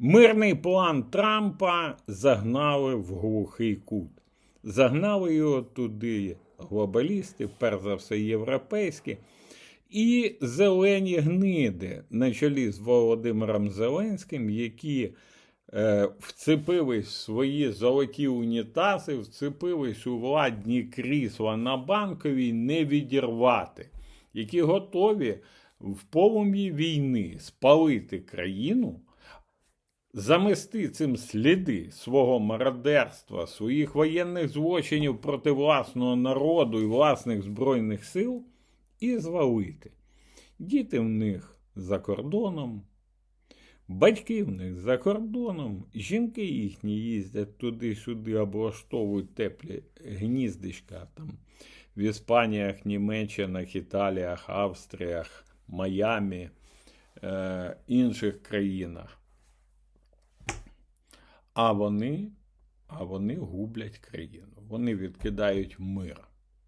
Мирний план Трампа загнали в глухий кут. Загнали його туди глобалісти, перш за все європейські, і зелені гниди на чолі з Володимиром Зеленським, які е, вцепились в свої золоті унітази, вцепились у владні крісла на банковій не відірвати, які готові в полум'ї війни спалити країну замести цим сліди свого мародерства, своїх воєнних злочинів проти власного народу і власних збройних сил і звалити. Діти в них за кордоном, батьки в них за кордоном, жінки їхні їздять туди-сюди, облаштовують теплі гніздечка там в Іспаніях, Німеччинах, Італіях, Австріях, Майамі, е, інших країнах. А вони, а вони гублять країну. Вони відкидають мир.